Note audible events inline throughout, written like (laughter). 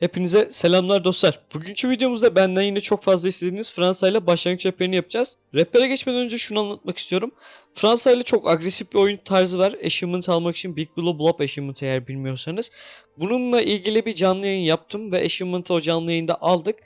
Hepinize selamlar dostlar. Bugünkü videomuzda benden yine çok fazla istediğiniz Fransa ile başlangıç rehberini yapacağız. Rehbere geçmeden önce şunu anlatmak istiyorum. Fransa ile çok agresif bir oyun tarzı var. Achievement almak için Big Blue Blob Achievement eğer bilmiyorsanız. Bununla ilgili bir canlı yayın yaptım ve Achievement'ı o canlı yayında aldık.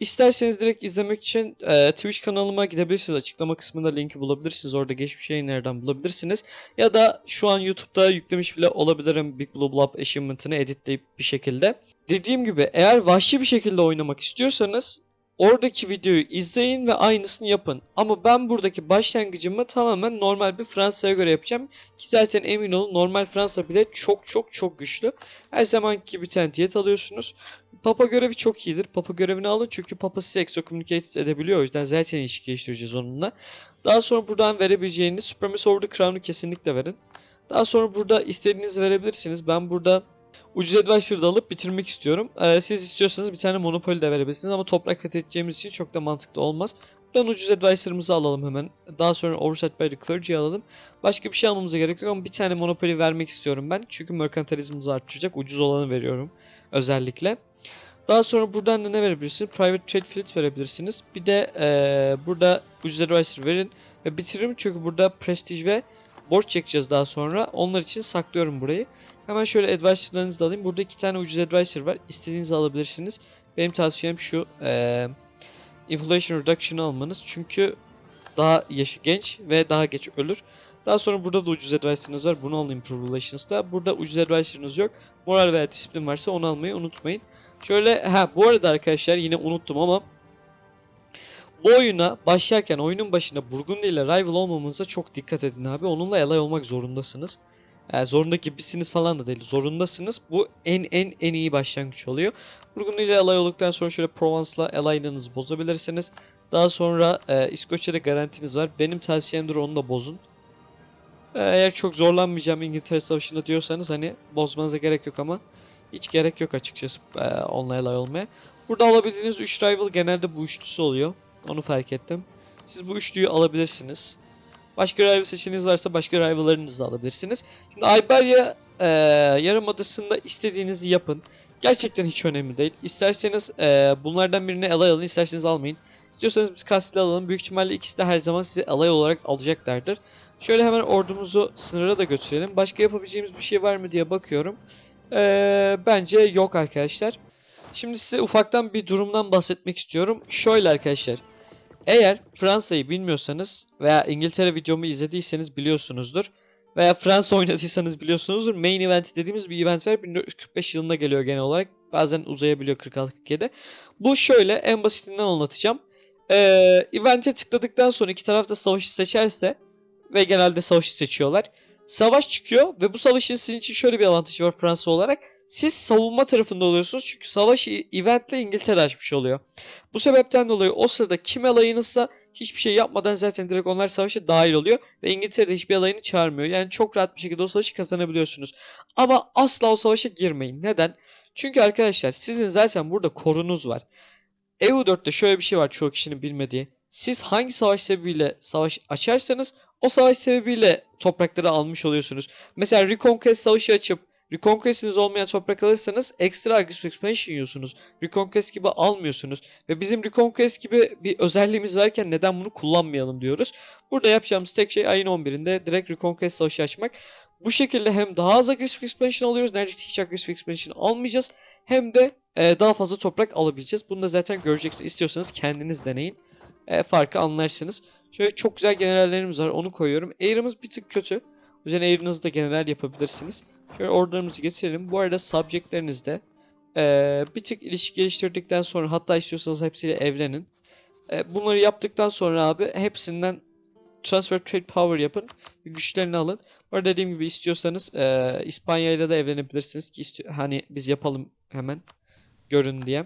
İsterseniz direkt izlemek için e, Twitch kanalıma gidebilirsiniz. Açıklama kısmında linki bulabilirsiniz. Orada geçmiş yayınlardan bulabilirsiniz. Ya da şu an YouTube'da yüklemiş bile olabilirim Big Blue Blob Achievement'ını editleyip bir şekilde. Dediğim gibi eğer vahşi bir şekilde oynamak istiyorsanız oradaki videoyu izleyin ve aynısını yapın. Ama ben buradaki başlangıcımı tamamen normal bir Fransa'ya göre yapacağım. Ki zaten emin olun normal Fransa bile çok çok çok güçlü. Her zamanki gibi tane diyet alıyorsunuz. Papa görevi çok iyidir. Papa görevini alın çünkü Papa sizi excommunicate edebiliyor. O yüzden zaten ilişki geliştireceğiz onunla. Daha sonra buradan verebileceğiniz Supremacy the Crown'u kesinlikle verin. Daha sonra burada istediğinizi verebilirsiniz. Ben burada Ucuz Advisor'ı da alıp bitirmek istiyorum. Ee, siz istiyorsanız bir tane Monopoly de verebilirsiniz ama toprak fethedeceğimiz için çok da mantıklı olmaz. Buradan Ucuz Advisor'ımızı alalım hemen. Daha sonra Oversight by the Clergy'yi alalım. Başka bir şey almamıza gerek yok ama bir tane Monopoly vermek istiyorum ben. Çünkü merkantilizmimizi arttıracak. Ucuz olanı veriyorum özellikle. Daha sonra buradan da ne verebilirsiniz? Private Trade Fleet verebilirsiniz. Bir de ee, burada Ucuz Advisor verin ve bitiririm çünkü burada Prestige ve borç çekeceğiz daha sonra. Onlar için saklıyorum burayı. Hemen şöyle advisor'larınızı da alayım. Burada iki tane ucuz advisor var. İstediğinizi alabilirsiniz. Benim tavsiyem şu. eee inflation reduction'ı almanız. Çünkü daha yaşı genç ve daha geç ölür. Daha sonra burada da ucuz advisor'ınız var. Bunu alın improve relations'ta. Burada ucuz advisor'ınız yok. Moral veya disiplin varsa onu almayı unutmayın. Şöyle ha bu arada arkadaşlar yine unuttum ama bu oyuna başlarken oyunun başında Burgundy ile rival olmamanıza çok dikkat edin abi. Onunla alay olmak zorundasınız. Yani zorunda gibisiniz falan da değil. Zorundasınız. Bu en en en iyi başlangıç oluyor. Burgundy ile alay olduktan sonra şöyle Provence'la alaylığınızı bozabilirsiniz. Daha sonra e, İskoçya'da garantiniz var. Benim tavsiyemdir onu da bozun. E, eğer çok zorlanmayacağım İngiltere Savaşı'nda diyorsanız hani bozmanıza gerek yok ama hiç gerek yok açıkçası e, onunla alay olmaya. Burada alabildiğiniz 3 rival genelde bu üçlüsü oluyor. Onu fark ettim. Siz bu üçlüyü alabilirsiniz. Başka rival seçeneğiniz varsa başka rivallarınızı da alabilirsiniz. Şimdi Iberia e, Yarımadası'nda istediğinizi yapın. Gerçekten hiç önemli değil. İsterseniz e, bunlardan birini alay alın, isterseniz almayın. İstiyorsanız biz Kastil'i alalım. Büyük ihtimalle ikisi de her zaman sizi alay olarak alacaklardır. Şöyle hemen ordumuzu sınıra da götürelim. Başka yapabileceğimiz bir şey var mı diye bakıyorum. E, bence yok arkadaşlar. Şimdi size ufaktan bir durumdan bahsetmek istiyorum. Şöyle arkadaşlar. Eğer Fransa'yı bilmiyorsanız veya İngiltere videomu izlediyseniz biliyorsunuzdur. Veya Fransa (laughs) oynadıysanız biliyorsunuzdur. Main event dediğimiz bir event var. 1945 yılında geliyor genel olarak. Bazen uzayabiliyor 46-47. Bu şöyle en basitinden anlatacağım. Ee, event'e tıkladıktan sonra iki taraf da savaşı seçerse ve genelde savaşı seçiyorlar. Savaş çıkıyor ve bu savaşın sizin için şöyle bir avantajı var Fransa olarak. Siz savunma tarafında oluyorsunuz çünkü savaş eventle İngiltere açmış oluyor. Bu sebepten dolayı o sırada kim alayınızsa hiçbir şey yapmadan zaten direkt onlar savaşa dahil oluyor ve İngiltere de hiçbir alayını çağırmıyor. Yani çok rahat bir şekilde o savaşı kazanabiliyorsunuz. Ama asla o savaşa girmeyin. Neden? Çünkü arkadaşlar sizin zaten burada korunuz var. EU4'te şöyle bir şey var çoğu kişinin bilmediği. Siz hangi savaş sebebiyle savaş açarsanız o savaş sebebiyle toprakları almış oluyorsunuz. Mesela Reconquest savaşı açıp Reconquest'iniz olmayan toprak alırsanız ekstra aggressive expansion yiyorsunuz. Reconquest gibi almıyorsunuz. Ve bizim Reconquest gibi bir özelliğimiz varken neden bunu kullanmayalım diyoruz. Burada yapacağımız tek şey ayın 11'inde direkt Reconquest savaşı açmak. Bu şekilde hem daha az aggressive expansion alıyoruz. Neredeyse hiç aggressive expansion almayacağız. Hem de e, daha fazla toprak alabileceğiz. Bunu da zaten göreceksiniz. İstiyorsanız kendiniz deneyin. E, farkı anlarsınız. Şöyle çok güzel generallerimiz var. Onu koyuyorum. Air'ımız bir tık kötü. O yüzden Air'ınızı da general yapabilirsiniz. Şöyle order'ımızı getirelim. Bu arada subject'lerinizde eee bir tık ilişki geliştirdikten sonra hatta istiyorsanız hepsiyle evlenin. Eee, bunları yaptıktan sonra abi hepsinden transfer trade power yapın. Güçlerini alın. Bu arada dediğim gibi istiyorsanız eee İspanya ile de evlenebilirsiniz ki hani biz yapalım hemen görün diye.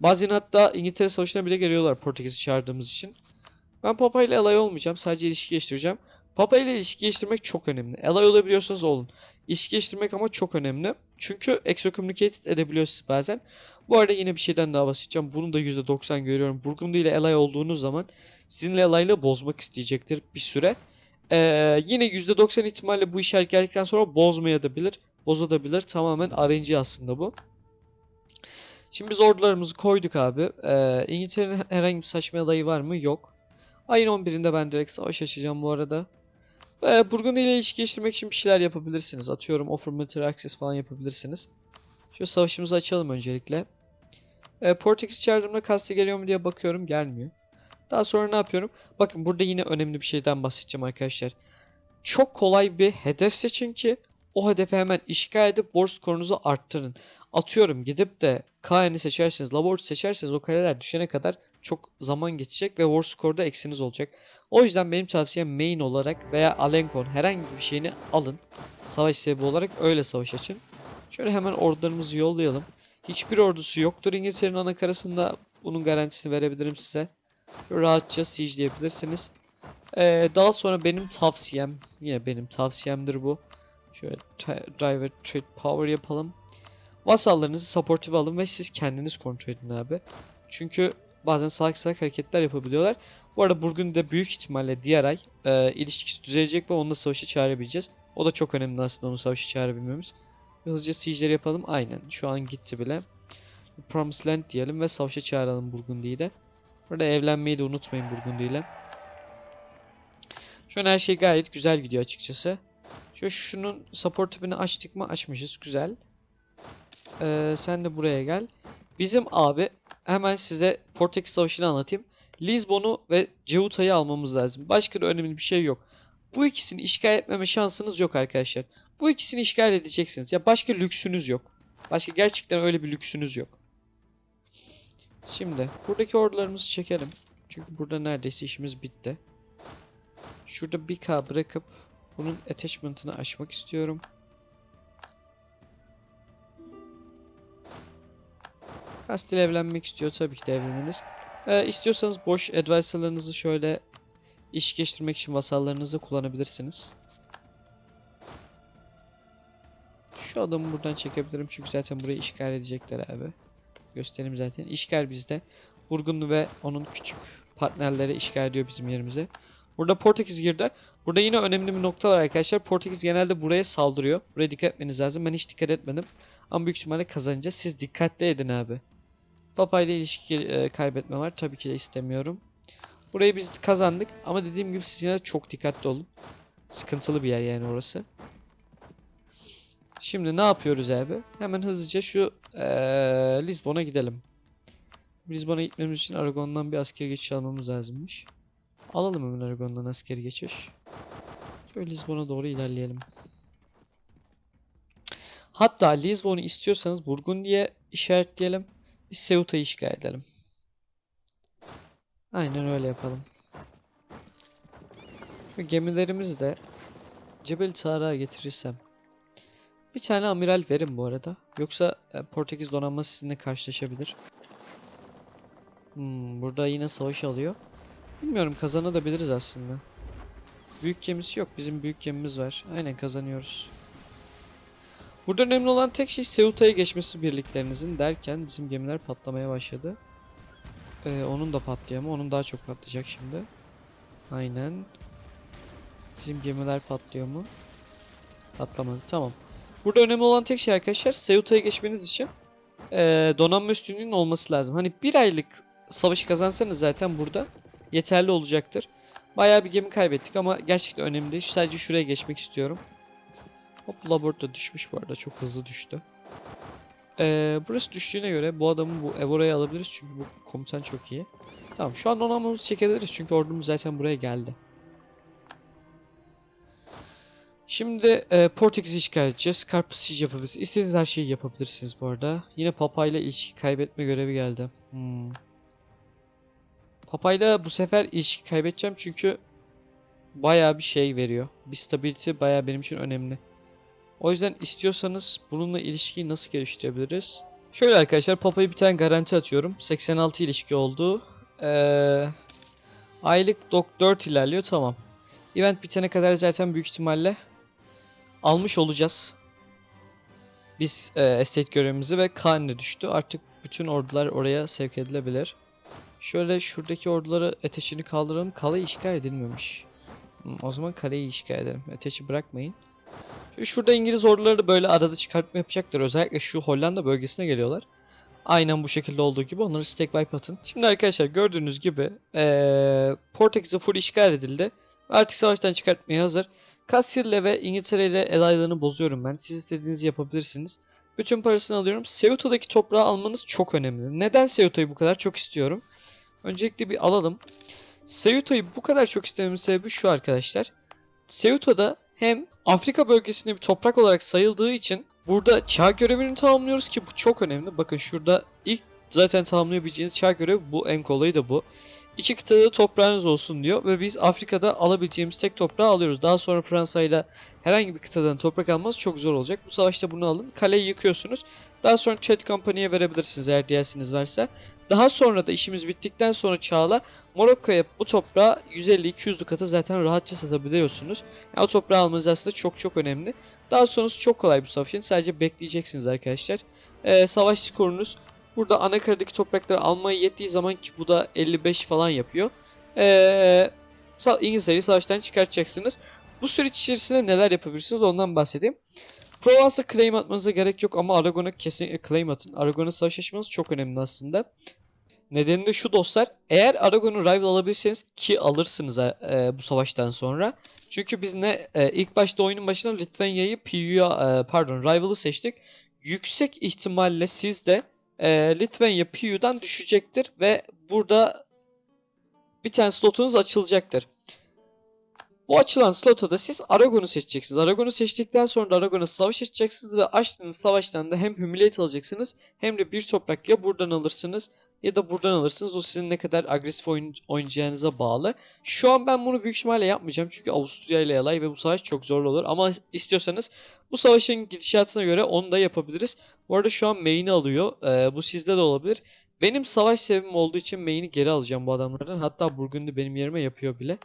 Bazen hatta İngiltere Savaşı'na bile geliyorlar Portekiz'i çağırdığımız için. Ben Papa ile alay olmayacağım. Sadece ilişki geliştireceğim. Papa ile ilişki geliştirmek çok önemli. Alay olabiliyorsanız olun. İlişki geliştirmek ama çok önemli. Çünkü excommunicated edebiliyor sizi bazen. Bu arada yine bir şeyden daha bahsedeceğim. Bunu da %90 görüyorum. Burgundy ile alay olduğunuz zaman sizinle alayla bozmak isteyecektir bir süre. Ee, yine %90 ihtimalle bu işaret geldikten sonra bozmayabilir. Bozabilir. Tamamen RNG aslında bu. Şimdi biz ordularımızı koyduk abi. Ee, İngiltere'nin herhangi bir saçma adayı var mı? Yok. Ayın 11'inde ben direkt savaş açacağım bu arada. Ee, Burgundy ile ilişki geliştirmek için bir şeyler yapabilirsiniz. Atıyorum offer military access falan yapabilirsiniz. Şu savaşımızı açalım öncelikle. Ee, Portekiz çağırdığımda kastı geliyor mu diye bakıyorum. Gelmiyor. Daha sonra ne yapıyorum? Bakın burada yine önemli bir şeyden bahsedeceğim arkadaşlar. Çok kolay bir hedef seçin ki o hedefi hemen işgal edip borç skorunuzu arttırın. Atıyorum gidip de Kain'i seçerseniz, Labort seçerseniz o kareler düşene kadar çok zaman geçecek ve War Score'da eksiniz olacak. O yüzden benim tavsiyem main olarak veya Alenkon herhangi bir şeyini alın. Savaş sebebi olarak öyle savaş açın. Şöyle hemen ordularımızı yollayalım. Hiçbir ordusu yoktur İngiltere'nin ana karasında. Bunun garantisini verebilirim size. Rahatça siegeleyebilirsiniz. Ee, daha sonra benim tavsiyem, yine benim tavsiyemdir bu. Şöyle driver trade power yapalım. Vasallarınızı supportive alın ve siz kendiniz kontrol edin abi. Çünkü bazen salak salak hareketler yapabiliyorlar. Bu arada Burgundy'de büyük ihtimalle diğer ay e, ilişkisi düzelecek ve onunla savaşı çağırabileceğiz. O da çok önemli aslında onu savaşı çağırabilmemiz. Hızlıca siege'leri yapalım. Aynen. Şu an gitti bile. Promised Land diyelim ve savaşa çağıralım Burgundy'yi de. Burada evlenmeyi de unutmayın Burgundy ile. Şu an her şey gayet güzel gidiyor açıkçası. Şu şunun supportive'ini açtık mı? Açmışız. Güzel. Ee, sen de buraya gel. Bizim abi hemen size Portekiz Savaşı'nı anlatayım. Lisbon'u ve Ceuta'yı almamız lazım. Başka da önemli bir şey yok. Bu ikisini işgal etmeme şansınız yok arkadaşlar. Bu ikisini işgal edeceksiniz. Ya başka lüksünüz yok. Başka gerçekten öyle bir lüksünüz yok. Şimdi buradaki ordularımızı çekelim. Çünkü burada neredeyse işimiz bitti. Şurada bir K bırakıp bunun attachment'ını açmak istiyorum. Kastil evlenmek istiyor. Tabii ki de evleniriz. Ee, istiyorsanız boş advisor'larınızı şöyle iş geçirmek için vasallarınızı kullanabilirsiniz. Şu adamı buradan çekebilirim çünkü zaten burayı işgal edecekler abi. Göstereyim zaten. İşgal bizde. Burgunlu ve onun küçük partnerleri işgal ediyor bizim yerimize. Burada Portekiz girdi. Burada yine önemli bir nokta var arkadaşlar. Portekiz genelde buraya saldırıyor. Buraya dikkat etmeniz lazım. Ben hiç dikkat etmedim. Ama büyük ihtimalle kazanacağız. Siz dikkatli edin abi. Papa ile ilişki e, kaybetme var. Tabii ki de istemiyorum. Burayı biz kazandık. Ama dediğim gibi siz yine de çok dikkatli olun. Sıkıntılı bir yer yani orası. Şimdi ne yapıyoruz abi? Hemen hızlıca şu e, Lisbon'a gidelim. Lisbon'a gitmemiz için Aragon'dan bir asker geçiş almamız lazımmış. Alalım hemen Aragon'dan askeri geçiş. Şöyle Lisbon'a doğru ilerleyelim. Hatta Lisbon'u istiyorsanız Burgundy'ye işaretleyelim. Biz Ceuta'yı işgal edelim. Aynen öyle yapalım. Şu gemilerimizi de Cebel Tarık'a getirirsem. Bir tane amiral verin bu arada. Yoksa e, Portekiz donanması sizinle karşılaşabilir. Hmm, burada yine savaş alıyor. Bilmiyorum kazanabiliriz aslında. Büyük gemisi yok. Bizim büyük gemimiz var. Aynen kazanıyoruz. Burada önemli olan tek şey Ceuta'ya geçmesi birliklerinizin derken bizim gemiler patlamaya başladı. Ee, onun da patlıyor ama onun daha çok patlayacak şimdi. Aynen. Bizim gemiler patlıyor mu? Patlamadı. Tamam. Burada önemli olan tek şey arkadaşlar Ceuta'ya geçmeniz için ee, donanma üstünlüğünün olması lazım. Hani bir aylık savaşı kazansanız zaten burada yeterli olacaktır. Bayağı bir gemi kaybettik ama gerçekten önemli değil. Sadece şuraya geçmek istiyorum. Hop labort da düşmüş bu arada. Çok hızlı düştü. Ee, burası düştüğüne göre bu adamı bu Evora'ya alabiliriz. Çünkü bu komutan çok iyi. Tamam şu an donanmamızı çekebiliriz. Çünkü ordumuz zaten buraya geldi. Şimdi e, Portekiz'i işgal edeceğiz. Karpuz siege yapabiliriz. İstediğiniz her şeyi yapabilirsiniz bu arada. Yine Papa ile ilişki kaybetme görevi geldi. Hmm. Papa'yla bu sefer ilişki kaybedeceğim çünkü bayağı bir şey veriyor. Bir stability bayağı benim için önemli. O yüzden istiyorsanız bununla ilişkiyi nasıl geliştirebiliriz? Şöyle arkadaşlar Papa'ya bir tane garanti atıyorum. 86 ilişki oldu. Ee, aylık dok 4 ilerliyor tamam. Event bitene kadar zaten büyük ihtimalle almış olacağız. Biz e, estate görevimizi ve Kaan de düştü. Artık bütün ordular oraya sevk edilebilir. Şöyle şuradaki orduları ateşini kaldıralım. Kale işgal edilmemiş. Hmm, o zaman kaleyi işgal edelim. Ateşi bırakmayın. Şu- Şurada İngiliz orduları da böyle arada çıkartma yapacaktır. Özellikle şu Hollanda bölgesine geliyorlar. Aynen bu şekilde olduğu gibi onları stack wipe atın. Şimdi arkadaşlar gördüğünüz gibi ee, Portekiz'e full işgal edildi. Artık savaştan çıkartmaya hazır. Castile ve İngiltere ile el aylığını bozuyorum ben. Siz istediğinizi yapabilirsiniz. Bütün parasını alıyorum. Ceuta'daki toprağı almanız çok önemli. Neden Ceuta'yı bu kadar çok istiyorum? Öncelikle bir alalım. Ceuta'yı bu kadar çok istememin sebebi şu arkadaşlar. Ceuta'da hem Afrika bölgesinde bir toprak olarak sayıldığı için burada çağ görevini tamamlıyoruz ki bu çok önemli. Bakın şurada ilk zaten tamamlayabileceğiniz çağ görevi bu en kolayı da bu. İki kıtada toprağınız olsun diyor ve biz Afrika'da alabileceğimiz tek toprağı alıyoruz. Daha sonra Fransa ile herhangi bir kıtadan toprak almanız çok zor olacak. Bu savaşta bunu alın. Kaleyi yıkıyorsunuz. Daha sonra Chat Company'ye verebilirsiniz eğer DLC'niz varsa. Daha sonra da işimiz bittikten sonra Çağla Morokko'ya bu toprağı 150-200 katı zaten rahatça satabiliyorsunuz. Yani o toprağı almanız aslında çok çok önemli. Daha sonrası çok kolay bu savaşın. Sadece bekleyeceksiniz arkadaşlar. Ee, savaş skorunuz burada anakaradaki toprakları almaya yettiği zaman ki bu da 55 falan yapıyor. Ee, İngiltere'yi savaştan çıkartacaksınız. Bu süreç içerisinde neler yapabilirsiniz ondan bahsedeyim. Provence'a claim atmanıza gerek yok ama Aragon'a kesinlikle claim atın. Aragon'a savaş açmanız çok önemli aslında. Nedeni de şu dostlar. Eğer Aragon'u rival alabilirseniz ki alırsınız e, bu savaştan sonra. Çünkü biz ne e, ilk başta oyunun başına Litvanya'yı PU'ya e, pardon rival'ı seçtik. Yüksek ihtimalle siz de e, Litvanya PU'dan düşecektir ve burada bir tane slotunuz açılacaktır. Bu açılan slota da siz Aragon'u seçeceksiniz. Aragon'u seçtikten sonra da Aragon'a savaş açacaksınız ve açtığınız savaştan da hem humiliate alacaksınız hem de bir toprak ya buradan alırsınız ya da buradan alırsınız. O sizin ne kadar agresif oyun, oynayacağınıza bağlı. Şu an ben bunu büyük ihtimalle yapmayacağım çünkü Avusturya ile alay ve bu savaş çok zorlu olur. Ama istiyorsanız bu savaşın gidişatına göre onu da yapabiliriz. Bu arada şu an main'i alıyor. Ee, bu sizde de olabilir. Benim savaş sebebim olduğu için main'i geri alacağım bu adamlardan. Hatta Burgundy benim yerime yapıyor bile.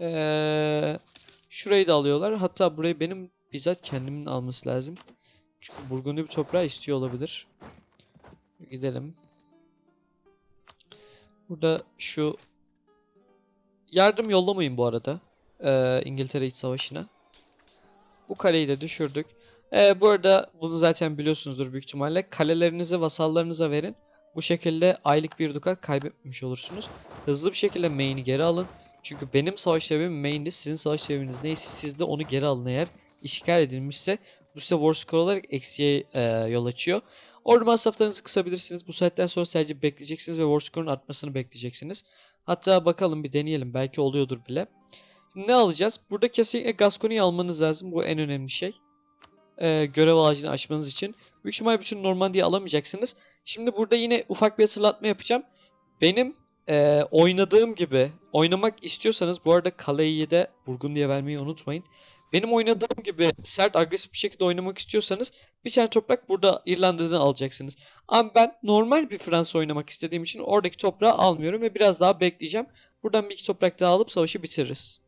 Ee, şurayı da alıyorlar. Hatta burayı benim bizzat kendimin alması lazım. Çünkü Burgundy bir toprağı istiyor olabilir. Gidelim. Burada şu yardım yollamayın bu arada. Ee, İngiltere iç savaşına. Bu kaleyi de düşürdük. Ee, bu arada bunu zaten biliyorsunuzdur büyük ihtimalle. Kalelerinizi vasallarınıza verin. Bu şekilde aylık bir dukat kaybetmemiş olursunuz. Hızlı bir şekilde main'i geri alın. Çünkü benim savaş sebebim main'di. Sizin savaş sebebiniz neyse siz de onu geri alın eğer işgal edilmişse. Bu size war score olarak eksiye e, yol açıyor. Ordu masraflarınızı kısabilirsiniz. Bu saatten sonra sadece bekleyeceksiniz ve war score'un artmasını bekleyeceksiniz. Hatta bakalım bir deneyelim. Belki oluyordur bile. Ne alacağız? Burada kesinlikle Gascony'yi almanız lazım. Bu en önemli şey. Ee, görev ağacını açmanız için. Büyük ihtimal bütün Normandiya alamayacaksınız. Şimdi burada yine ufak bir hatırlatma yapacağım. Benim e, oynadığım gibi oynamak istiyorsanız bu arada Calais de Burgundy'ye vermeyi unutmayın. Benim oynadığım gibi sert agresif bir şekilde oynamak istiyorsanız bir tane toprak burada İrlanda'dan alacaksınız. Ama ben normal bir Fransa oynamak istediğim için oradaki toprağı almıyorum ve biraz daha bekleyeceğim. Buradan bir iki toprak daha alıp savaşı bitiririz.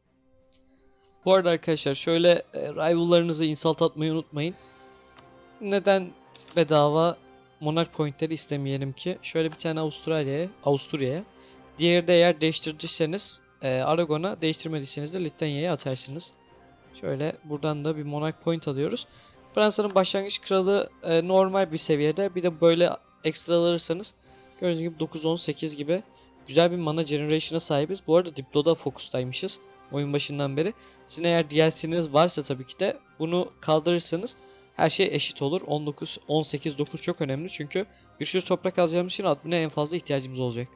Bu arada arkadaşlar şöyle e, rivallarınızı insult atmayı unutmayın. Neden bedava Monarch Point'leri istemeyelim ki? Şöyle bir tane Avustralya'ya, Avusturya'ya. Diğeri de eğer değiştirdiyseniz e, Aragon'a değiştirmediyseniz de Litvanya'ya atarsınız. Şöyle buradan da bir Monarch Point alıyoruz. Fransa'nın başlangıç kralı e, normal bir seviyede. Bir de böyle ekstra alırsanız gördüğünüz gibi 9-18 gibi güzel bir mana generation'a sahibiz. Bu arada Diplo'da fokustaymışız oyun başından beri. Sizin eğer DLC'niz varsa tabii ki de bunu kaldırırsanız her şey eşit olur. 19, 18, 9 çok önemli çünkü bir sürü toprak alacağımız için admine en fazla ihtiyacımız olacak.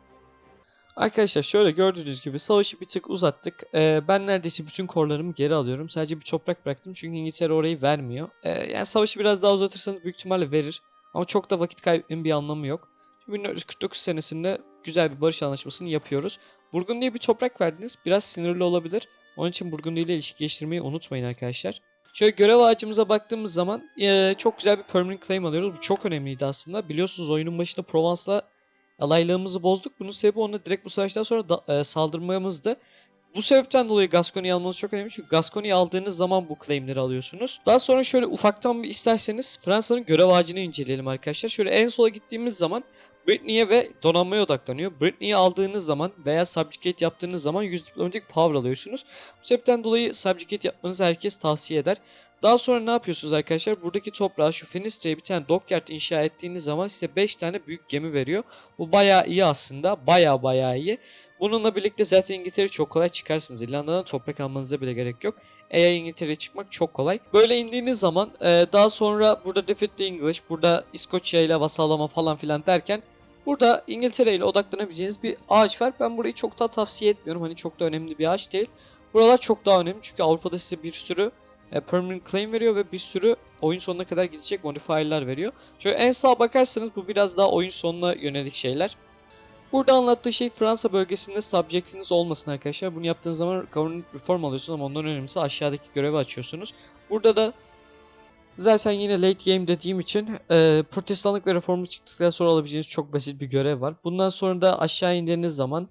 Arkadaşlar şöyle gördüğünüz gibi savaşı bir tık uzattık. Ee, ben neredeyse bütün korlarımı geri alıyorum. Sadece bir toprak bıraktım çünkü İngiltere orayı vermiyor. Ee, yani savaşı biraz daha uzatırsanız büyük ihtimalle verir. Ama çok da vakit kaybetmenin bir anlamı yok. 1449 senesinde güzel bir barış anlaşmasını yapıyoruz. Burgundy'ye bir toprak verdiniz. Biraz sinirli olabilir. Onun için Burgundy ile ilişki geliştirmeyi unutmayın arkadaşlar. Şöyle görev ağacımıza baktığımız zaman eee, çok güzel bir permanent claim alıyoruz. Bu çok önemliydi aslında. Biliyorsunuz oyunun başında Provence'la alaylığımızı bozduk. Bunun sebebi ona direkt bu savaştan sonra da, eee, saldırmamızdı. Bu sebepten dolayı Gascony'yi almanız çok önemli. Çünkü Gascony'yi aldığınız zaman bu claimleri alıyorsunuz. Daha sonra şöyle ufaktan bir isterseniz Fransa'nın görev ağacını inceleyelim arkadaşlar. Şöyle en sola gittiğimiz zaman Britney'e ve donanmaya odaklanıyor. Britney'i aldığınız zaman veya subjugate yaptığınız zaman 100 diplomatik power alıyorsunuz. Bu sebepten dolayı subjugate yapmanızı herkes tavsiye eder. Daha sonra ne yapıyorsunuz arkadaşlar? Buradaki toprağa şu Finistre'ye bir tane dockyard inşa ettiğiniz zaman size 5 tane büyük gemi veriyor. Bu bayağı iyi aslında. Bayağı bayağı iyi. Bununla birlikte zaten İngiltere'yi çok kolay çıkarsınız. İrlanda'dan toprak almanıza bile gerek yok. Eğer İngiltere'ye çıkmak çok kolay. Böyle indiğiniz zaman daha sonra burada Defeat the English, burada İskoçya ile vasallama falan filan derken burada İngiltere ile odaklanabileceğiniz bir ağaç var. Ben burayı çok da tavsiye etmiyorum. Hani çok da önemli bir ağaç değil. Buralar çok daha önemli çünkü Avrupa'da size bir sürü e, permanent claim veriyor ve bir sürü oyun sonuna kadar gidecek modifier'lar veriyor. Şöyle en sağa bakarsanız bu biraz daha oyun sonuna yönelik şeyler. Burada anlattığı şey Fransa bölgesinde subjectiniz olmasın arkadaşlar. Bunu yaptığınız zaman government reform alıyorsunuz ama ondan önemlisi aşağıdaki görevi açıyorsunuz. Burada da zaten yine late game dediğim için e, protestanlık ve reformu çıktıktan sonra alabileceğiniz çok basit bir görev var. Bundan sonra da aşağı indiğiniz zaman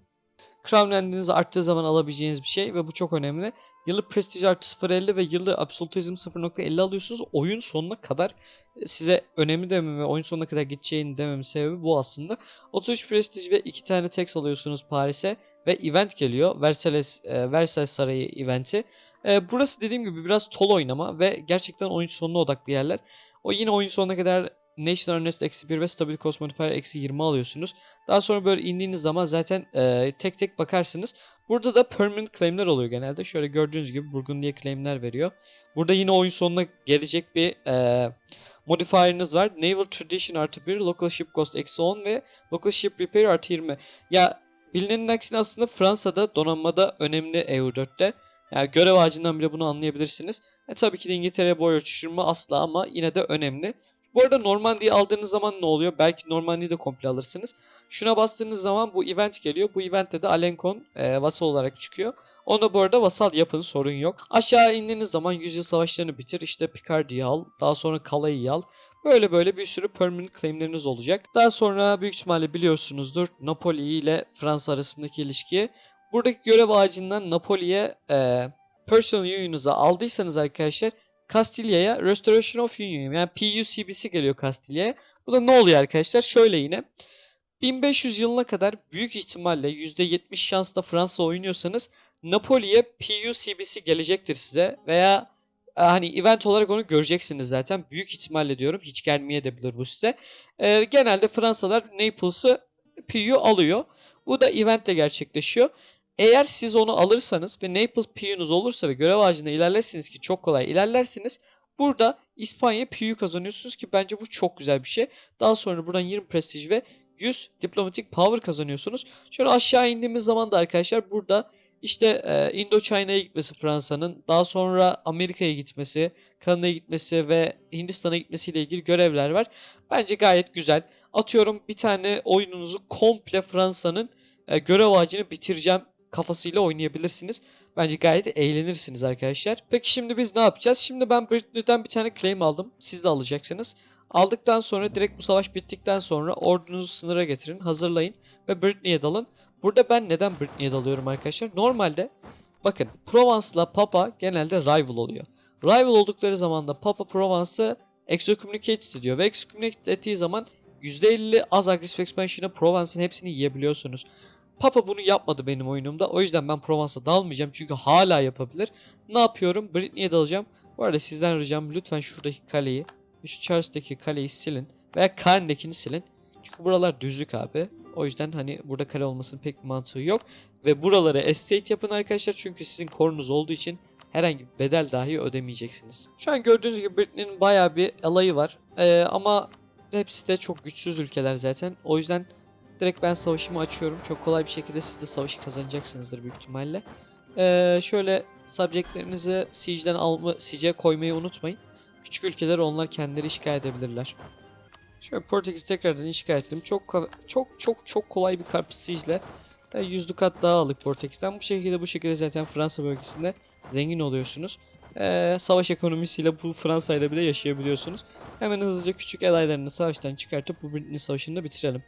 Crown Land'iniz arttığı zaman alabileceğiniz bir şey ve bu çok önemli. Yıllık Prestige artı 0.50 ve yıllık Absolutism 0.50 alıyorsunuz. Oyun sonuna kadar e, size önemli demem ve oyun sonuna kadar gideceğini dememin sebebi bu aslında. 33 Prestige ve 2 tane tax alıyorsunuz Paris'e ve event geliyor. Versailles, e, Versailles Sarayı eventi. E, burası dediğim gibi biraz tol oynama ve gerçekten oyun sonuna odaklı yerler. O yine oyun sonuna kadar National Earnest eksi 1 ve Stability Cost Modifier eksi 20 alıyorsunuz. Daha sonra böyle indiğiniz zaman zaten e, tek tek bakarsınız. Burada da permanent claim'ler oluyor genelde. Şöyle gördüğünüz gibi Burgundy'ye claim'ler veriyor. Burada yine oyun sonuna gelecek bir e, modifier'ınız var. Naval Tradition artı 1, Local Ship Cost eksi 10 ve Local Ship Repair artı 20. Ya bilinenin aksine aslında Fransa'da donanmada önemli EU4'te. Yani görev ağacından bile bunu anlayabilirsiniz. E, tabii ki de İngiltere'ye boy ölçüşürme asla ama yine de önemli. Bu arada Normandi'yi aldığınız zaman ne oluyor? Belki Normandi'yi de komple alırsınız. Şuna bastığınız zaman bu event geliyor. Bu eventte de Alencon e, vasal olarak çıkıyor. Onda bu arada vasal yapın sorun yok. Aşağı indiğiniz zaman yüzyıl savaşlarını bitir. İşte Picardy'yi al. Daha sonra Calais'i al. Böyle böyle bir sürü permanent claimleriniz olacak. Daha sonra büyük ihtimalle biliyorsunuzdur Napoli ile Fransa arasındaki ilişkiyi. Buradaki görev ağacından Napoli'ye e, Personal Union'uza aldıysanız arkadaşlar Castilya'ya Restoration of Union yani PUCB'si geliyor Castilya'ya. Bu da ne oluyor arkadaşlar? Şöyle yine 1500 yılına kadar büyük ihtimalle %70 şansla Fransa oynuyorsanız Napoli'ye PUCB'si gelecektir size veya e, hani event olarak onu göreceksiniz zaten. Büyük ihtimalle diyorum hiç gelmeye de bilir bu size. Ee, genelde Fransalar Naples'ı PU alıyor. Bu da eventle gerçekleşiyor. Eğer siz onu alırsanız ve Naples PU'nuz olursa ve görev ağacında ilerlersiniz ki çok kolay ilerlersiniz. Burada İspanya PU kazanıyorsunuz ki bence bu çok güzel bir şey. Daha sonra buradan 20 prestij ve 100 diplomatik power kazanıyorsunuz. Şöyle aşağı indiğimiz zaman da arkadaşlar burada işte e, Indochina'ya gitmesi Fransa'nın, daha sonra Amerika'ya gitmesi, Kanada'ya gitmesi ve Hindistan'a gitmesiyle ilgili görevler var. Bence gayet güzel. Atıyorum bir tane oyununuzu komple Fransa'nın e, görev ağacını bitireceğim kafasıyla oynayabilirsiniz. Bence gayet eğlenirsiniz arkadaşlar. Peki şimdi biz ne yapacağız? Şimdi ben Britney'den bir tane claim aldım. Siz de alacaksınız. Aldıktan sonra direkt bu savaş bittikten sonra ordunuzu sınıra getirin, hazırlayın ve Britney'e dalın. Burada ben neden Britney'e dalıyorum arkadaşlar? Normalde bakın Provence'la Papa genelde rival oluyor. Rival oldukları zaman da Papa Provence'ı excommunicate ediyor ve excommunicate ettiği zaman %50 az aggressive expansion'a Provence'ın hepsini yiyebiliyorsunuz. Papa bunu yapmadı benim oyunumda. O yüzden ben Provence'a dalmayacağım. Çünkü hala yapabilir. Ne yapıyorum? Britney'e dalacağım. Bu arada sizden ricam lütfen şuradaki kaleyi, şu Charles'taki kaleyi silin. Veya Caen'dekini silin. Çünkü buralar düzlük abi. O yüzden hani burada kale olmasının pek bir mantığı yok. Ve buraları estate yapın arkadaşlar. Çünkü sizin korunuz olduğu için herhangi bir bedel dahi ödemeyeceksiniz. Şu an gördüğünüz gibi Britney'nin bayağı bir alayı var. Ee, ama hepsi de çok güçsüz ülkeler zaten. O yüzden Direkt ben savaşımı açıyorum. Çok kolay bir şekilde siz de savaşı kazanacaksınızdır büyük ihtimalle. Ee, şöyle subjectlerinizi siege'den alma, siege'e koymayı unutmayın. Küçük ülkeler onlar kendileri işgal edebilirler. Şöyle Portekiz tekrardan işgal ettim. Çok çok çok çok kolay bir karpuz siege'le e, 100 dukat daha aldık Portekiz'den. Bu şekilde bu şekilde zaten Fransa bölgesinde zengin oluyorsunuz. Ee, savaş ekonomisiyle bu Fransa ile bile yaşayabiliyorsunuz. Hemen hızlıca küçük adaylarını savaştan çıkartıp bu Britney Savaşı'nı da bitirelim.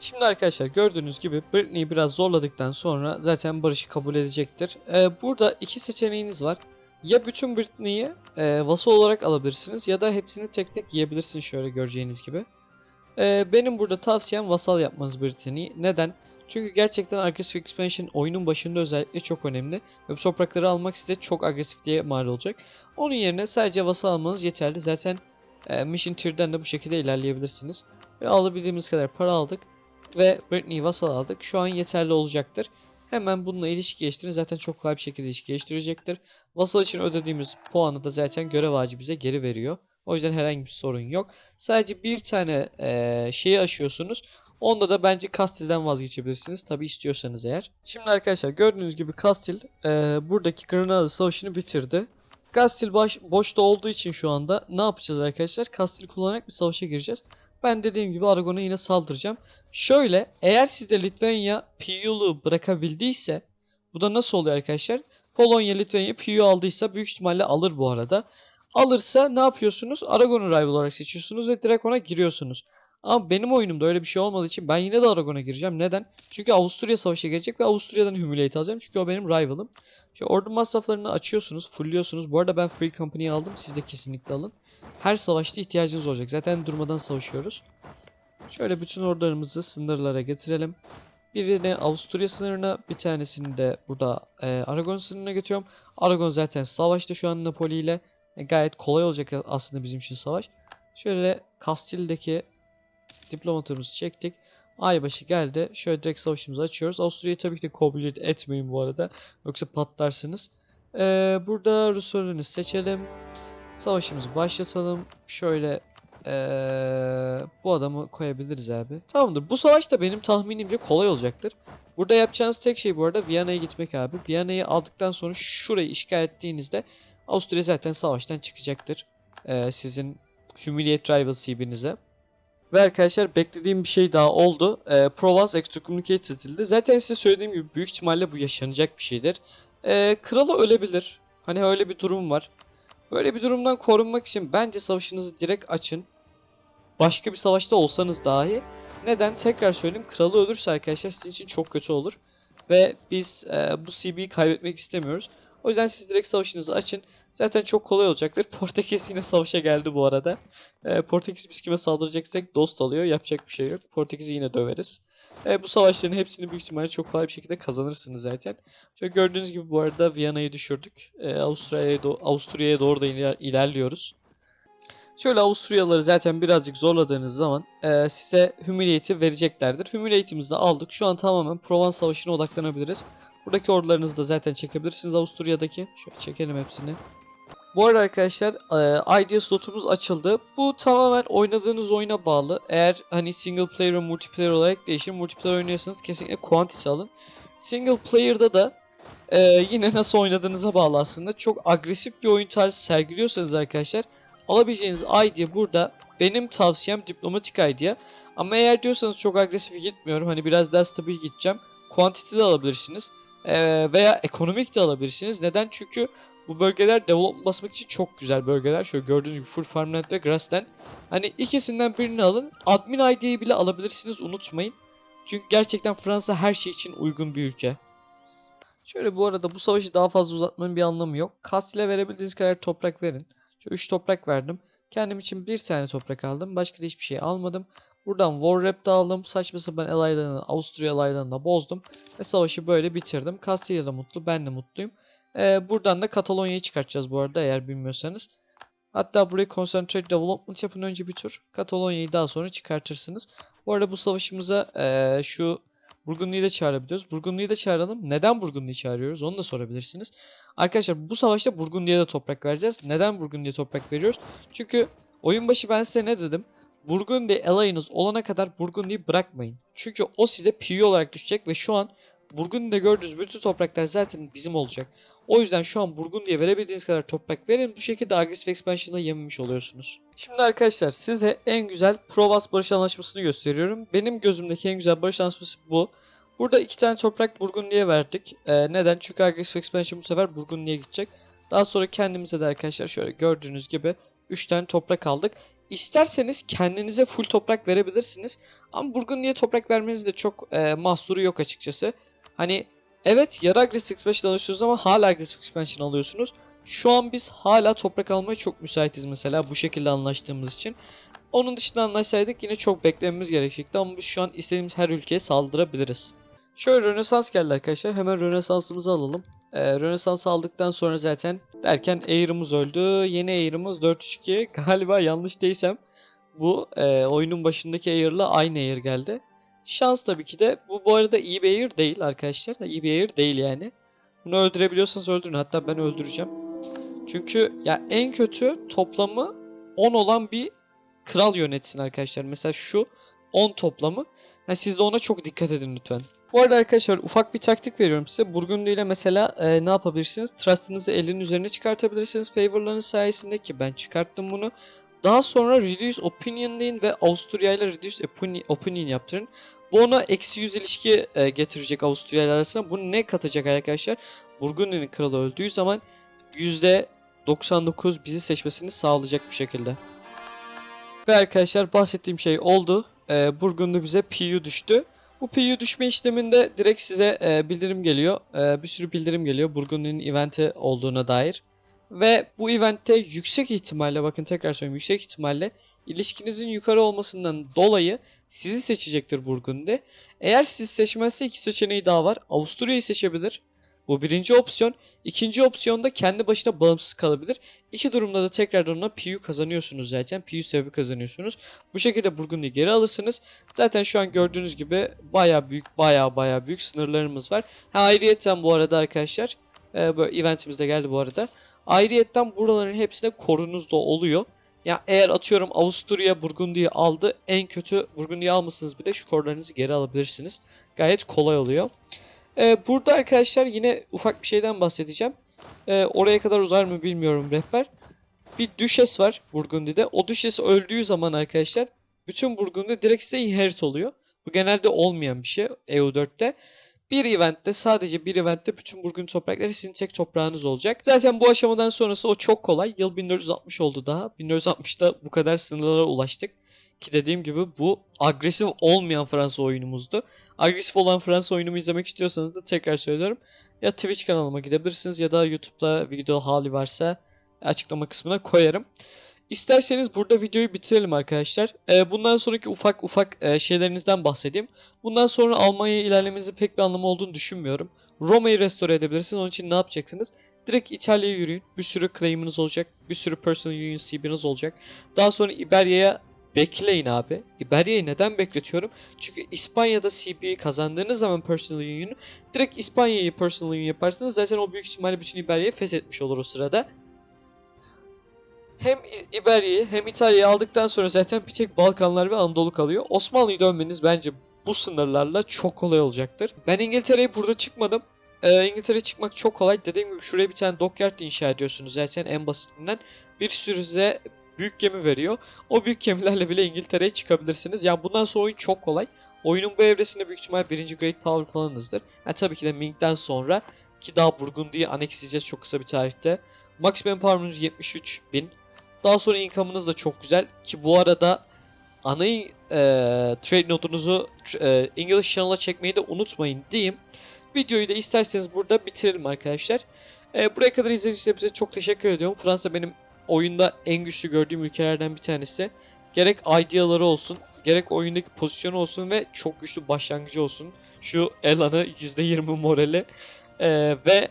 Şimdi arkadaşlar gördüğünüz gibi Britney'i biraz zorladıktan sonra zaten barışı kabul edecektir. Ee, burada iki seçeneğiniz var. Ya bütün Britney'i e, vaso olarak alabilirsiniz ya da hepsini tek tek yiyebilirsiniz şöyle göreceğiniz gibi. Ee, benim burada tavsiyem vasal yapmanız Britanya'yı. Neden? Çünkü gerçekten agresif expansion oyunun başında özellikle çok önemli. Ve bu toprakları almak size çok agresif diye mal olacak. Onun yerine sadece vasal almanız yeterli. Zaten e, Mission Tier'den de bu şekilde ilerleyebilirsiniz. Ve alabildiğimiz kadar para aldık. Ve Britney'i vasal aldık. Şu an yeterli olacaktır. Hemen bununla ilişki geliştirin. Zaten çok kolay bir şekilde ilişki geliştirecektir. Vasal için ödediğimiz puanı da zaten görev ağacı bize geri veriyor. O yüzden herhangi bir sorun yok. Sadece bir tane eee, şeyi aşıyorsunuz. Onda da bence Kastil'den vazgeçebilirsiniz. Tabi istiyorsanız eğer. Şimdi arkadaşlar gördüğünüz gibi Kastil eee, buradaki Granada Savaşı'nı bitirdi. Kastil baş, boşta olduğu için şu anda ne yapacağız arkadaşlar? Kastil kullanarak bir savaşa gireceğiz. Ben dediğim gibi Aragon'a yine saldıracağım. Şöyle eğer sizde Litvanya PU'lu bırakabildiyse bu da nasıl oluyor arkadaşlar? Polonya Litvanya PU aldıysa büyük ihtimalle alır bu arada. Alırsa ne yapıyorsunuz? Aragon'u rival olarak seçiyorsunuz ve direkt ona giriyorsunuz. Ama benim oyunumda öyle bir şey olmadığı için ben yine de Aragon'a gireceğim. Neden? Çünkü Avusturya savaşa gelecek ve Avusturya'dan Humiliate alacağım. Çünkü o benim rival'ım. Şu ordu masraflarını açıyorsunuz, fullliyorsunuz. Bu arada ben Free Company'yi aldım. Siz de kesinlikle alın. Her savaşta ihtiyacınız olacak. Zaten durmadan savaşıyoruz. Şöyle bütün ordularımızı sınırlara getirelim. Birini Avusturya sınırına, bir tanesini de burada e, Aragon sınırına götürüyorum. Aragon zaten savaşta şu an Napoli ile. E, gayet kolay olacak aslında bizim için savaş. Şöyle Kastil'deki diplomatımızı çektik. Aybaşı geldi. Şöyle direkt savaşımızı açıyoruz. Avusturya'yı tabii ki de kabul etmeyin bu arada. Yoksa patlarsınız. Ee, burada Rus ordunu seçelim. Savaşımızı başlatalım. Şöyle ee, bu adamı koyabiliriz abi. Tamamdır. Bu savaş da benim tahminimce kolay olacaktır. Burada yapacağınız tek şey bu arada Viyana'ya gitmek abi. Viyana'yı aldıktan sonra şurayı işgal ettiğinizde Avusturya zaten savaştan çıkacaktır. Ee, sizin Humiliate Rival CB'nize. Ve arkadaşlar beklediğim bir şey daha oldu. Ee, Provence excommunicate edildi. Zaten size söylediğim gibi büyük ihtimalle bu yaşanacak bir şeydir. Ee, kralı ölebilir. Hani öyle bir durum var. Böyle bir durumdan korunmak için bence savaşınızı direkt açın. Başka bir savaşta olsanız dahi. Neden? Tekrar söyleyeyim. Kralı ölürse arkadaşlar sizin için çok kötü olur. Ve biz e, bu CB'yi kaybetmek istemiyoruz. O yüzden siz direkt savaşınızı açın. Zaten çok kolay olacaktır. (laughs) Portekiz yine savaşa geldi bu arada. E, Portekiz biz kime saldıracaksak dost alıyor. Yapacak bir şey yok. Portekiz'i yine döveriz. E, bu savaşların hepsini büyük ihtimalle çok kolay bir şekilde kazanırsınız zaten. Şöyle gördüğünüz gibi bu arada Viyana'yı düşürdük. E, Avusturya'ya do- Avusturya'ya doğru da iler- ilerliyoruz. Şöyle Avusturyalıları zaten birazcık zorladığınız zaman e, size Humiliate'i vereceklerdir. Humiliate'imizi de aldık. Şu an tamamen Provence Savaşı'na odaklanabiliriz. Buradaki ordularınızı da zaten çekebilirsiniz Avusturya'daki. Şöyle çekelim hepsini. Bu arada arkadaşlar e, idea slotumuz açıldı. Bu tamamen oynadığınız oyuna bağlı. Eğer hani single player ve multiplayer olarak değişir. Multiplayer oynuyorsanız kesinlikle quantity alın. Single player'da da e, yine nasıl oynadığınıza bağlı aslında. Çok agresif bir oyun tarzı sergiliyorsanız arkadaşlar alabileceğiniz idea burada benim tavsiyem diplomatik idea. Ama eğer diyorsanız çok agresif gitmiyorum. Hani biraz daha stabil gideceğim. Quantity de alabilirsiniz. E, veya ekonomik de alabilirsiniz. Neden? Çünkü bu bölgeler development basmak için çok güzel bölgeler. Şöyle gördüğünüz gibi full farmland ve grassland. Hani ikisinden birini alın. Admin ID'yi bile alabilirsiniz unutmayın. Çünkü gerçekten Fransa her şey için uygun bir ülke. Şöyle bu arada bu savaşı daha fazla uzatmanın bir anlamı yok. Kastil'e verebildiğiniz kadar toprak verin. Şöyle 3 toprak verdim. Kendim için bir tane toprak aldım. Başka da hiçbir şey almadım. Buradan War Rep de aldım. Saçma sapan alaylarını, Avusturya alaylarını da bozdum. Ve savaşı böyle bitirdim. Kastilya da mutlu, ben de mutluyum. Ee, buradan da Katalonya'yı çıkartacağız bu arada eğer bilmiyorsanız. Hatta buraya Concentrate Development yapın önce bir tur. Katalonya'yı daha sonra çıkartırsınız. Bu arada bu savaşımıza ee, şu Burgundy'yi de çağırabiliyoruz. Burgundy'yi de çağıralım. Neden Burgundy'yi çağırıyoruz onu da sorabilirsiniz. Arkadaşlar bu savaşta Burgundy'ye de toprak vereceğiz. Neden Burgundy'ye toprak veriyoruz? Çünkü oyun başı ben size ne dedim? Burgundy alayınız olana kadar Burgundy'yi bırakmayın. Çünkü o size PU olarak düşecek ve şu an Burgundy'de gördüğünüz bütün topraklar zaten bizim olacak. O yüzden şu an Burgundy'ye verebildiğiniz kadar toprak verin. Bu şekilde agresif expansion'a yememiş oluyorsunuz. Şimdi arkadaşlar size en güzel Provence Barış Anlaşması'nı gösteriyorum. Benim gözümdeki en güzel barış anlaşması bu. Burada iki tane toprak Burgundy'ye verdik. Ee, neden? Çünkü agresif expansion bu sefer Burgundy'ye gidecek. Daha sonra kendimize de arkadaşlar şöyle gördüğünüz gibi 3 tane toprak aldık. İsterseniz kendinize full toprak verebilirsiniz. Ama Burgundy'ye toprak vermeniz de çok e, mahsuru yok açıkçası. Hani evet yarı agresif expansion alıyorsunuz ama hala agresif expansion alıyorsunuz. Şu an biz hala toprak almaya çok müsaitiz mesela bu şekilde anlaştığımız için. Onun dışında anlaşsaydık yine çok beklememiz gerekecekti ama biz şu an istediğimiz her ülkeye saldırabiliriz. Şöyle Rönesans geldi arkadaşlar. Hemen Rönesans'ımızı alalım. Ee, Rönesans'ı aldıktan sonra zaten derken Air'ımız öldü. Yeni Air'ımız 4-3-2. (laughs) Galiba yanlış değilsem bu e, oyunun başındaki Air'la aynı Air geldi. Şans tabii ki de. Bu bu arada iyi bir Air değil arkadaşlar. İyi bir Air değil yani. Bunu öldürebiliyorsanız öldürün. Hatta ben öldüreceğim. Çünkü ya en kötü toplamı 10 olan bir kral yönetsin arkadaşlar. Mesela şu 10 toplamı. Yani siz de ona çok dikkat edin lütfen. Bu arada arkadaşlar ufak bir taktik veriyorum size. Burgundy ile mesela e, ne yapabilirsiniz? Trust'ınızı elin üzerine çıkartabilirsiniz. Favor'larınız sayesinde ki ben çıkarttım bunu. Daha sonra Reduce Opinion deyin ve Avusturya ile Reduce Opini- Opinion yaptırın. Bu ona eksi 100 ilişki e, getirecek Avusturya ile arasında. Bu ne katacak arkadaşlar? Burgundy'nin kralı öldüğü zaman %99 bizi seçmesini sağlayacak bu şekilde. Ve arkadaşlar bahsettiğim şey oldu. Ee, Burgundy bize PU düştü. Bu PU düşme işleminde direkt size e, bildirim geliyor. E, bir sürü bildirim geliyor Burgundy'nin eventi olduğuna dair. Ve bu eventte yüksek ihtimalle bakın tekrar söyleyeyim yüksek ihtimalle ilişkinizin yukarı olmasından dolayı sizi seçecektir Burgundy. Eğer sizi seçmezse iki seçeneği daha var. Avusturya'yı seçebilir. Bu birinci opsiyon. İkinci opsiyonda kendi başına bağımsız kalabilir. İki durumda da tekrardan ona PU kazanıyorsunuz zaten. PU sebebi kazanıyorsunuz. Bu şekilde Burgundy'yi geri alırsınız. Zaten şu an gördüğünüz gibi baya büyük baya baya büyük sınırlarımız var. Ha ayrıyetten bu arada arkadaşlar e, böyle eventimiz de geldi bu arada. Ayrıyetten buraların hepsinde korunuz da oluyor. Ya eğer atıyorum Avusturya Burgundy'yi aldı en kötü Burgundy'yi almışsınız bile şu korlarınızı geri alabilirsiniz. Gayet kolay oluyor. Ee, burada arkadaşlar yine ufak bir şeyden bahsedeceğim. Ee, oraya kadar uzar mı bilmiyorum rehber. Bir düşes var Burgundy'de. O düşes öldüğü zaman arkadaşlar bütün Burgundy direkt size inherit oluyor. Bu genelde olmayan bir şey EU4'te. Bir eventte sadece bir eventte bütün Burgundy toprakları sizin tek toprağınız olacak. Zaten bu aşamadan sonrası o çok kolay. Yıl 1460 oldu daha. 1460'da bu kadar sınırlara ulaştık. Ki dediğim gibi bu agresif olmayan Fransa oyunumuzdu. Agresif olan Fransa oyunumu izlemek istiyorsanız da tekrar söylüyorum. Ya Twitch kanalıma gidebilirsiniz ya da YouTube'da video hali varsa açıklama kısmına koyarım. İsterseniz burada videoyu bitirelim arkadaşlar. Ee, bundan sonraki ufak ufak e, şeylerinizden bahsedeyim. Bundan sonra Almanya'ya ilerlememizin pek bir anlamı olduğunu düşünmüyorum. Roma'yı restore edebilirsiniz. Onun için ne yapacaksınız? Direkt İtalya'ya yürüyün. Bir sürü claim'iniz olacak. Bir sürü personal union CB'niz olacak. Daha sonra İberya'ya bekleyin abi. İberya'yı neden bekletiyorum? Çünkü İspanya'da CB'yi kazandığınız zaman personal union'u direkt İspanya'yı personal union yaparsınız. Zaten o büyük ihtimalle bütün İberya'yı feshetmiş olur o sırada. Hem İberya'yı hem İtalya'yı aldıktan sonra zaten bir tek Balkanlar ve Anadolu kalıyor. Osmanlı'yı dönmeniz bence bu sınırlarla çok kolay olacaktır. Ben İngiltere'ye burada çıkmadım. Ee, İngiltere'ye çıkmak çok kolay. Dediğim gibi şuraya bir tane dockyard inşa ediyorsunuz zaten en basitinden. Bir sürü size büyük gemi veriyor. O büyük gemilerle bile İngiltere'ye çıkabilirsiniz. Yani bundan sonra oyun çok kolay. Oyunun bu evresinde büyük ihtimal birinci Great Power falanızdır. Ha, tabii ki de Ming'den sonra ki daha Burgundy'yi annexleyeceğiz çok kısa bir tarihte. Maximum Power'ımız 73.000. Daha sonra income'ınız da çok güzel ki bu arada ana e, trade notunuzu e, English Channel'a çekmeyi de unutmayın diyeyim. Videoyu da isterseniz burada bitirelim arkadaşlar. E, buraya kadar izlediğiniz için hepinize çok teşekkür ediyorum. Fransa benim oyunda en güçlü gördüğüm ülkelerden bir tanesi. Gerek ideaları olsun, gerek oyundaki pozisyonu olsun ve çok güçlü başlangıcı olsun. Şu Elan'ı %20 morali e, ve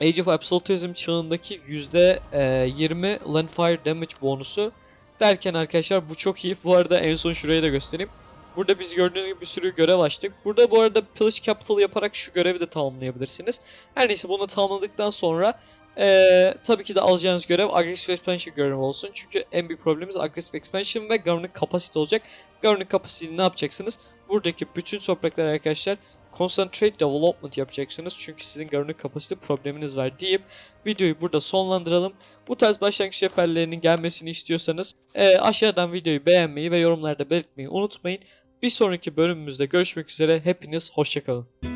Age of Absolutism çağındaki %20 Landfire Damage bonusu derken arkadaşlar bu çok iyi. Bu arada en son şurayı da göstereyim. Burada biz gördüğünüz gibi bir sürü görev açtık. Burada bu arada Pillage Capital yaparak şu görevi de tamamlayabilirsiniz. Her neyse bunu tamamladıktan sonra eee, tabii ki de alacağınız görev Aggressive Expansion görevi olsun. Çünkü en büyük problemimiz Aggressive Expansion ve Governing Capacity olacak. Governing Capacity'yi ne yapacaksınız? Buradaki bütün topraklar arkadaşlar Concentrate Development yapacaksınız. Çünkü sizin governing capacity probleminiz var deyip videoyu burada sonlandıralım. Bu tarz başlangıç rehberlerinin gelmesini istiyorsanız eee, aşağıdan videoyu beğenmeyi ve yorumlarda belirtmeyi unutmayın. Bir sonraki bölümümüzde görüşmek üzere. Hepiniz hoşçakalın.